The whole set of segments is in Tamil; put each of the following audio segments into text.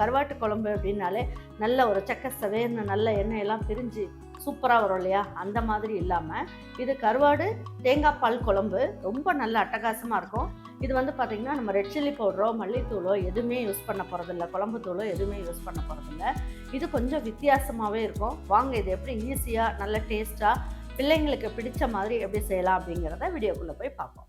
கருவாட்டு குழம்பு அப்படின்னாலே நல்ல ஒரு சக்க சவேர்னு நல்ல எண்ணெயெல்லாம் பிரிஞ்சு சூப்பராக வரும் இல்லையா? அந்த மாதிரி இல்லாமல் இது கருவாடு தேங்காய் பால் குழம்பு ரொம்ப நல்ல அட்டகாசமாக இருக்கும். இது வந்து பார்த்திங்கன்னா நம்ம ரெட் சில்லி பவுடரோ மல்லித்தூளோ எதுவுமே யூஸ் பண்ண போகிறதில்ல குழம்பு தூளோ எதுவுமே யூஸ் பண்ண போகிறதில்ல இது கொஞ்சம் வித்தியாசமாகவே இருக்கும். வாங்க இது எப்படி ஈஸியாக நல்ல டேஸ்ட்டாக பிள்ளைங்களுக்கு பிடிச்ச மாதிரி எப்படி செய்யலாம் அப்படிங்கிறத வீடியோக்குள்ளே போய் பார்ப்போம்.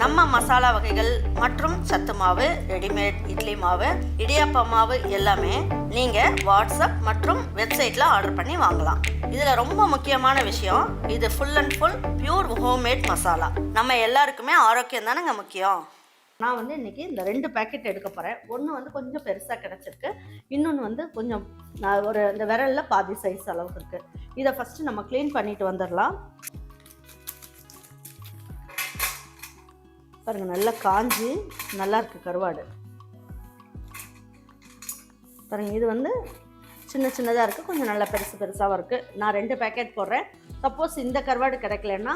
நம்ம மசாலா வகைகள் மற்றும் சத்து மாவு ரெடிமேட் இட்லி மாவு இடியாப்ப மாவு எல்லாமே நீங்கள் வாட்ஸ்அப் மற்றும் வெப்சைட்டில் ஆர்டர் பண்ணி வாங்கலாம். இதில் ரொம்ப முக்கியமான விஷயம் இது full and full pure homemade masala நம்ம எல்லாருக்குமே ஆரோக்கியம் தானேங்க முக்கியம்? நான் வந்து இன்றைக்கி இந்த ரெண்டு பேக்கெட் எடுக்க போகிறேன் ஒன்று வந்து கொஞ்சம் பெருசாக கிடச்சிருக்கு. இன்னொன்று வந்து கொஞ்சம் நான் ஒரு இந்த விரலில் பாதி சைஸ் அளவுக்கு இருக்குது இதை ஃபஸ்ட்டு நம்ம க்ளீன் பண்ணிட்டு வந்துடலாம். பாருங்கள் நல்லா காஞ்சி நல்லாயிருக்கு கருவாடு. பாருங்கள் இது வந்து சின்ன சின்னதாக இருக்குது கொஞ்சம் நல்லா பெருசு பெருசாகவும் இருக்குது நான் ரெண்டு பேக்கெட் போடுறேன். சப்போஸ் இந்த கருவாடு கிடைக்கலன்னா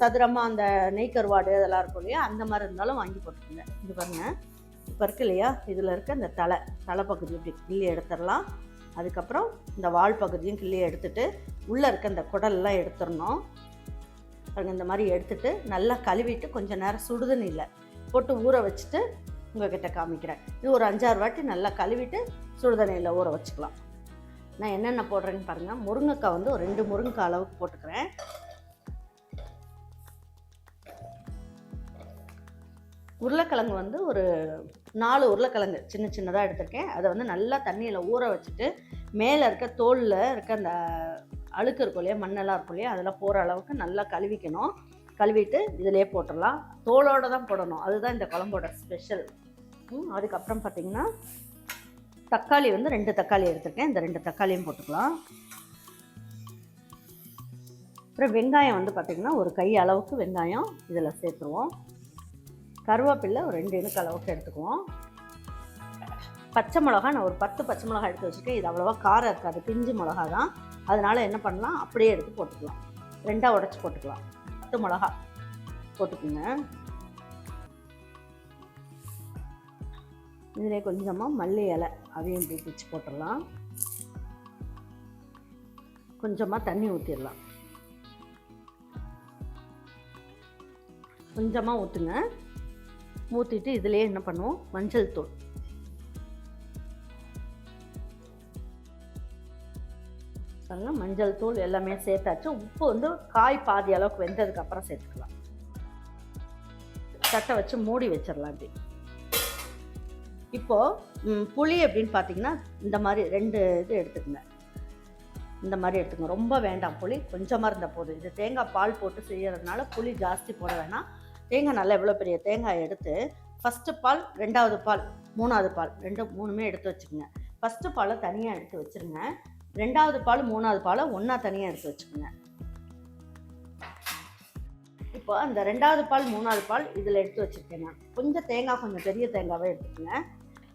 சதுரமாக அந்த நெய் கருவாடு அதெல்லாம் இருக்கும் இல்லையா அந்த மாதிரி இருந்தாலும் வாங்கி போட்டுக்கோங்க. இது பாருங்கள் இப்போ இருக்கு இல்லையா இதில் இருக்க இந்த தலை தலை பகுதி இப்படி கிள்ளி எடுத்துடலாம். அதுக்கப்புறம் இந்த வால் பகுதியும் கிள்ளி எடுத்துட்டு உள்ளே இருக்க இந்த குடல்லாம் எடுத்துடணும். பாருங்கள் இந்த மாதிரி எடுத்துகிட்டு நல்லா கழுவிட்டு கொஞ்சம் நேரம் சுடுதண்ணியில் போட்டு ஊற வச்சுட்டு உங்கள்கிட்ட காமிக்கிறேன். இது ஒரு அஞ்சாறு வாட்டி நல்லா கழுவிட்டு சுடுதண்ணியில் ஊற வச்சுக்கலாம். நான் என்னென்ன போடுறேன்னு பாருங்கள் முருங்கைக்காய் வந்து ஒரு ரெண்டு முருங்கைக்காய் அளவுக்கு போட்டுக்கிறேன். உருளைக்கிழங்கு வந்து ஒரு நாலு உருளைக்கிழங்கு சின்ன சின்னதாக எடுத்திருக்கேன். அதை வந்து நல்லா தண்ணியில் ஊற வச்சுட்டு மேலே இருக்க தோலில் இருக்க அந்த அழுக்கு இருக்கும் இல்லையா மண்ணெல்லாம் இருக்கும் இல்லையா அதெல்லாம் போகிற அளவுக்கு நல்லா கழுவிக்கணும். கழுவிட்டு இதிலே போட்டுடலாம். தோலோடு தான் போடணும். அதுதான் இந்த குழம்போட ஸ்பெஷல் அதுக்கப்புறம் பார்த்திங்கன்னா தக்காளி வந்து ரெண்டு தக்காளி எடுத்துருக்கேன். இந்த ரெண்டு தக்காளியும் போட்டுக்கலாம். அப்புறம் வெங்காயம் வந்து பார்த்திங்கன்னா ஒரு கை அளவுக்கு வெங்காயம் இதில் சேர்த்துருவோம். கருவேப்பில்லை ஒரு ரெண்டு இனுக்கு அளவுக்கு எடுத்துக்குவோம். பச்சை மிளகா நான் ஒரு பத்து பச்சை மிளகா எடுத்து வச்சுருக்கேன். இது அவ்வளோவா காரம் இருக்காது. பிஞ்சு மிளகா தான். அதனால் என்ன பண்ணலாம்? அப்படியே எடுத்து போட்டுக்கலாம். ரெண்டாக உடச்சி போட்டுக்கலாம். பத்து மிளகா போட்டுக்குங்க. இதிலே கொஞ்சமாக மல்லி இலை அதையும் பிடிச்சி போட்டுடலாம். கொஞ்சமாக தண்ணி ஊற்றிடலாம் கொஞ்சமாக ஊற்றுங்க ஊற்றிட்டு இதிலே என்ன பண்ணுவோம்? மஞ்சள் தூள். பாருங்க மஞ்சள் தூள் எல்லாமே சேர்த்தாச்சு. உப்பு வந்து காய் பாதி அளவுக்கு வெந்ததுக்கு அப்புறம் சேர்த்துக்கலாம். சட்டை வச்சு மூடி வச்சிடலாம் இப்படி. இப்போது புளி அப்படின்னு பார்த்தீங்கன்னா இந்த மாதிரி ரெண்டு இது எடுத்துக்கங்க. இந்த மாதிரி எடுத்துக்கோங்க. ரொம்ப வேண்டாம் புளி. கொஞ்சமாக இருந்தால் போதும். இது தேங்காய் பால் போட்டு செய்யறதுனால புளி ஜாஸ்தி போட வேணாம். தேங்காய் நல்லா எவ்வளோ பெரிய தேங்காய் எடுத்து ஃபஸ்ட்டு பால் ரெண்டாவது பால் மூணாவது பால் ரெண்டு மூணுமே எடுத்து வச்சுக்கோங்க. ஃபஸ்ட்டு பாலை தனியாக எடுத்து வச்சுருங்க. ரெண்டாவது பால் மூணாவது பாலை ஒன்றா தனியாக எடுத்து வச்சுக்கோங்க. இப்போ அந்த ரெண்டாவது பால் மூணாவது பால் இதில் எடுத்து வச்சுருக்கேன் நான். கொஞ்சம் தேங்காய் கொஞ்சம் பெரிய தேங்காவே எடுத்துக்கோங்க.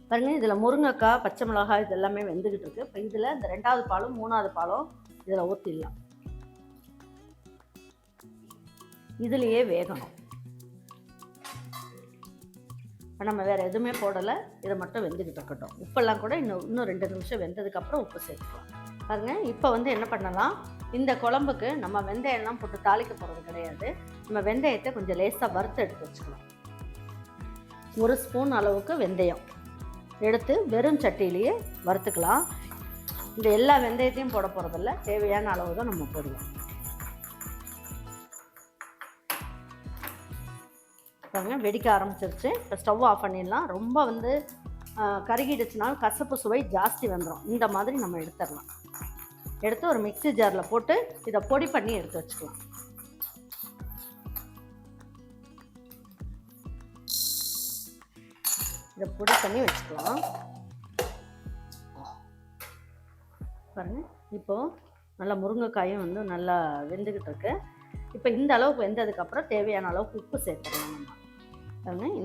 பாருங்க இதில் முருங்கைக்காய் பச்சை மிளகாய் இது எல்லாமே வெந்துக்கிட்டு இருக்கு. இப்போ இதில் இந்த ரெண்டாவது பாலும் மூணாவது பாலும் இதில் ஊற்றிடலாம் இதுலேயே வேகணும். இப்போ நம்ம வேறு எதுவுமே போடலை இதை மட்டும் வெந்துக்கிட்டு இருக்கட்டும். உப்பெல்லாம் கூட இன்னும் இன்னும் ரெண்டு நிமிஷம் வெந்ததுக்கப்புறம் உப்பு சேர்த்துக்கலாம். பாருங்க இப்போ வந்து என்ன பண்ணலாம்? இந்த குழம்புக்கு நம்ம வெந்தயம்லாம் போட்டு தாளிக்க போகிறது கிடையாது. நம்ம வெந்தயத்தை கொஞ்சம் லேசாக வறுத்து எடுத்து வச்சுக்கலாம். ஒரு ஸ்பூன் அளவுக்கு வெந்தயம். எடுத்து வெறும் சட்டியிலேயே வறுத்துக்கலாம். இந்த எல்லா வெந்தயத்தையும் போட போகிறதில்ல தேவையான அளவு தான் நம்ம போடுவோம் பாருங்க வெடிக்க ஆரம்பிச்சிருச்சு. இப்போ ஸ்டவ் ஆஃப் பண்ணிடலாம். ரொம்ப வந்து கருகிடுச்சுனாலும் கசப்பு சுவை ஜாஸ்தி வந்துடும் இந்த மாதிரி நம்ம எடுத்துடலாம். எடுத்து ஒரு மிக்ஸி ஜாரில் போட்டு இதை பொடி பண்ணி எடுத்து வச்சுக்கலாம். இதை பொடி பண்ணி வச்சுக்கலாம். பாருங்க. இப்போ நல்லா முருங்கைக்காயும் வந்து நல்லா வெந்துக்கிட்டு இருக்கு. இப்போ இந்த அளவுக்கு வெந்ததுக்கப்புறம் தேவையான அளவுக்கு உப்பு சேர்த்துக்கலாம்.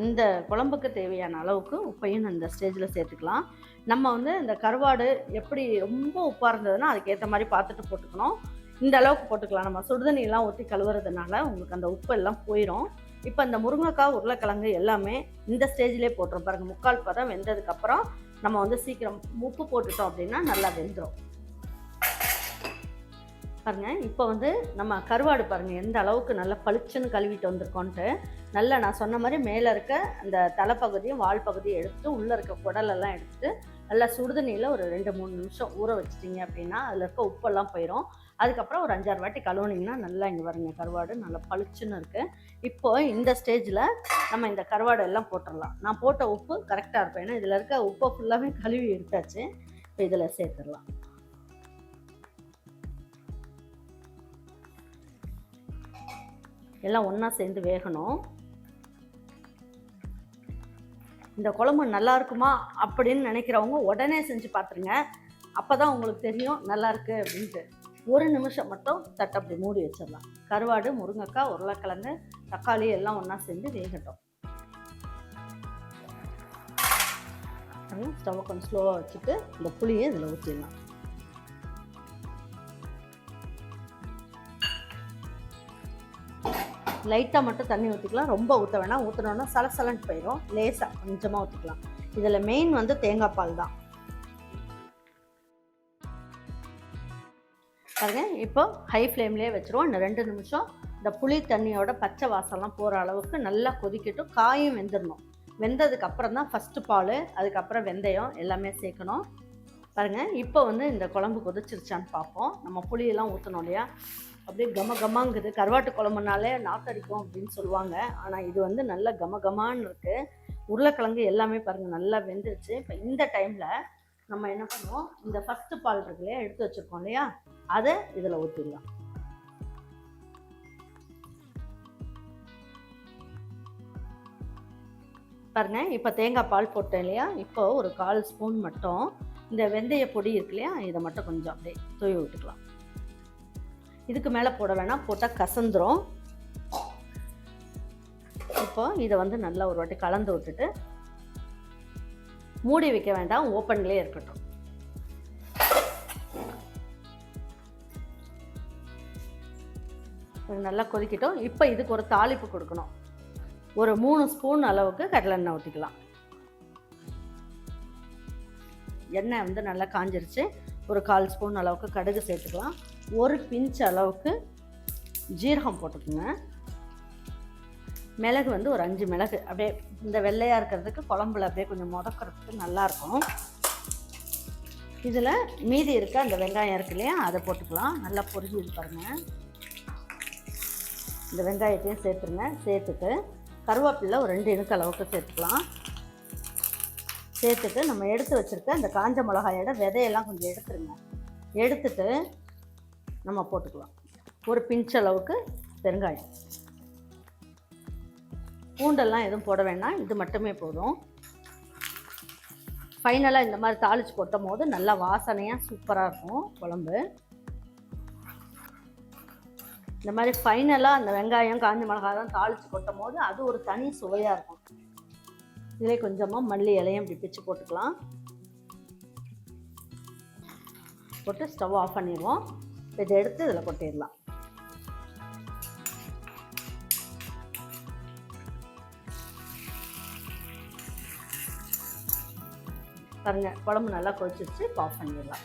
இந்த குழம்புக்கு தேவையான அளவுக்கு உப்பையும் இந்த ஸ்டேஜில் சேர்த்துக்கலாம். நம்ம வந்து இந்த கருவாடு எப்படி ரொம்ப உப்பாக இருந்ததுன்னா அதுக்கேற்ற மாதிரி பார்த்துட்டு போட்டுக்கணும். இந்த அளவுக்கு போட்டுக்கலாம். நம்ம சுடுதண்ணியெல்லாம் ஊற்றி கழுவுறதுனால உங்களுக்கு அந்த உப்பு எல்லாம் போயிடும் இப்போ இந்த முருங்கைக்காய் உருளைக்கிழங்கு எல்லாமே இந்த ஸ்டேஜ்லேயே போட்டுரும். பாருங்கள் முக்கால் பதம் வெந்ததுக்கப்புறம் நம்ம வந்து சீக்கிரம் உப்பு போட்டுட்டோம் அப்படின்னா நல்லா வெந்துடும் பாருங்கள் இப்போ வந்து நம்ம கருவாடு பாருங்கள் எந்த அளவுக்கு நல்லா பளிச்சுன்னு கழுவிட்டு வந்திருக்கோன்ட்டு நல்லா நான் சொன்ன மாதிரி மேலே இருக்க அந்த தலைப்பகுதியும் வால் பகுதியும் எடுத்து உள்ளே இருக்க குடலெல்லாம் எடுத்துட்டு நல்லா சுடுதண்ணியில் ஒரு ரெண்டு மூணு நிமிஷம் ஊற வச்சிட்டிங்க அப்படின்னா அதில் இருக்க உப்பெல்லாம் போயிடும் அதுக்கப்புறம் ஒரு அஞ்சாறு வாட்டி கழுவுனீங்கன்னா நல்லா இங்கே வருங்க கருவாடு நல்லா பளிச்சுன்னு இருக்குது இப்போது இந்த ஸ்டேஜில் நம்ம இந்த கருவாடு எல்லாம் போட்டுடலாம் நான் போட்ட உப்பு கரெக்டாக இருப்பேன் ஏன்னா இதில் இருக்க உப்பை ஃபுல்லாகவே கழுவி எடுத்தாச்சு. இப்போ இதில் சேர்த்துடலாம். எல்லாம் ஒன்றா சேர்ந்து வேகணும். இந்த குழம்பு நல்லா இருக்குமா அப்படின்னு நினைக்கிறவங்க உடனே செஞ்சு பார்த்துருங்க அப்போ தான் உங்களுக்கு தெரியும் நல்லாயிருக்கு அப்படின்ட்டு. ஒரு நிமிஷம் மட்டும் தட்டை அப்படி மூடி வச்சிடலாம். கருவாடு முருங்கைக்காய் உருளைக்கிழங்கு தக்காளி எல்லாம் ஒன்றா சேர்ந்து வேகட்டும். ஸ்டவ்வை கொஞ்சம் ஸ்லோவாக வச்சுட்டு இந்த புளியை இதில் ஊற்றிடலாம் லைட்டாக மட்டும் தண்ணி ஊற்றிக்கலாம் ரொம்ப ஊற்ற வேணாம். ஊற்றினோன்னா சலசலன்ட்டு போயிடும் லேசாக கொஞ்சமாக ஊற்றிக்கலாம் இதில் மெயின் வந்து தேங்காய் பால் தான். பாருங்க இப்போ ஹை ஃப்ளேம்லேயே வச்சுருவோம். இந்த ரெண்டு நிமிஷம். இந்த புளி தண்ணியோட பச்சை வாசம்லாம் போகிற அளவுக்கு நல்லா கொதிக்கட்டும். காயும் வெந்துடணும் வெந்ததுக்கு அப்புறம் தான் ஃபஸ்ட்டு பால் அதுக்கப்புறம் வெந்தயம் எல்லாமே சேர்க்கணும். பாருங்கள் இப்போ வந்து இந்த குழம்பு கொதிச்சிருச்சான்னு பார்ப்போம். நம்ம புளியெல்லாம் ஊற்றணும் இல்லையா? அப்படியே கம கமாங்குது. கருவாட்டு குழம்புனாலே நாத்தடிக்கும் அப்படின்னு சொல்லுவாங்க. ஆனால் இது வந்து நல்ல கம கமான்னு இருக்குது உருளைக்கிழங்கு எல்லாமே பாருங்கள் நல்லா வெந்துருச்சு. இப்போ இந்த டைமில் நம்ம என்ன பண்ணுவோம்? இந்த ஃபஸ்ட்டு பால் இருக்கு இல்லையா எடுத்து வச்சுருக்கோம் இல்லையா? அதை இதில் ஊற்றிடலாம் பாருங்க இப்போ தேங்காய் பால் போட்டேன் இல்லையா? இப்போ ஒரு கால் ஸ்பூன் மட்டும். இந்த வெந்தய பொடி இருக்கு இல்லையா? இதை மட்டும் கொஞ்சம் அப்படியே தூவி விட்டுக்கலாம். இதுக்கு மேலே போட வேணாம் போட்டால் கசந்துரும். இப்போ இதை வந்து நல்லா ஒரு வாட்டி கலந்து விட்டுட்டு மூடி வைக்க வேண்டாம் ஓப்பன்லேயே இருக்கட்டும். நல்லா கொதிக்கட்டும். இப்போ இதுக்கு ஒரு தாளிப்பு கொடுக்கணும். ஒரு மூணு ஸ்பூன் அளவுக்கு கடலெண்ணெய் ஊற்றிக்கலாம் எண்ணெய் வந்து நல்லா காஞ்சிருச்சு. ஒரு கால் ஸ்பூன் அளவுக்கு கடுகு சேர்த்துக்கலாம். ஒரு பிஞ்ச் அளவுக்கு ஜீரகம் போட்டுக்கோங்க. மிளகு வந்து ஒரு அஞ்சு மிளகு. அப்படியே இந்த வெள்ளையாக இருக்கிறதுக்கு குழம்புல அப்படியே கொஞ்சம் முதக்கிறதுக்கு நல்லாயிருக்கும் இதில் மீதி இருக்க அந்த வெங்காயம் இருக்கு இல்லையா அதை போட்டுக்கலாம். நல்லா பொரிஞ்சு பாருங்கள் இந்த வெங்காயத்தையும் சேர்த்துருங்க. சேர்த்துட்டு கருவேப்பிலை ஒரு ரெண்டு இனுக்கு அளவுக்கு சேர்த்துக்கலாம். சேர்த்துட்டு நம்ம எடுத்து வச்சுருக்க அந்த காஞ்ச மிளகாயோட விதையெல்லாம் கொஞ்சம் எடுத்துருங்க. எடுத்துட்டு நம்ம போட்டுக்கலாம். ஒரு பிஞ்ச் அளவுக்கு பெருங்காயம். பூண்டெல்லாம் எதுவும் போட வேண்டாம். இது மட்டுமே போதும். ஃபைனலாக இந்த மாதிரி தாளித்து கொட்டும் போது நல்லா வாசனையாக சூப்பராக இருக்கும் குழம்பு. இந்த மாதிரி ஃபைனலாக அந்த வெங்காயம் காஞ்ச மிளகாய் தான் தாளித்து கொட்டும் போது அது ஒரு தனி சுவையாக இருக்கும். இதிலே கொஞ்சமாக மல்லி இலையும் இப்படி பிச்சு போட்டுக்கலாம். போட்டு ஸ்டவ் ஆஃப் பண்ணிடுவோம். இதை எடுத்து இதில் கொட்டிடலாம். பாருங்க குழம்பு நல்லா கொதிச்சிருச்சு இப்போ ஆஃப் பண்ணிடலாம்.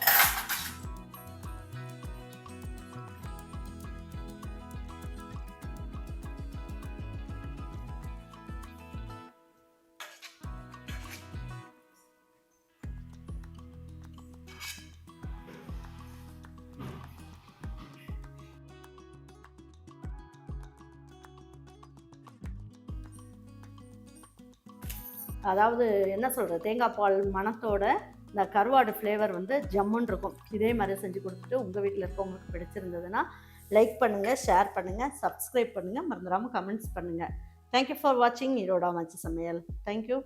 அதாவது என்ன சொல்கிறது தேங்காய் பால் மணத்தோட இந்த கருவாடு ஃப்ளேவர் வந்து ஜம்முன்னு இருக்கும். இதே மாதிரி செஞ்சு கொடுத்துட்டு உங்கள் வீட்டில் இருக்கவங்களுக்கு பிடிச்சிருந்ததுன்னா லைக் பண்ணுங்கள் ஷேர் பண்ணுங்கள் சப்ஸ்கிரைப் பண்ணுங்கள் மறந்துடாமல் கமெண்ட்ஸ் பண்ணுங்கள் தேங்க்யூ ஃபார் வாட்சிங் ஈரோடா மச்சு சமையல். தேங்க்யூ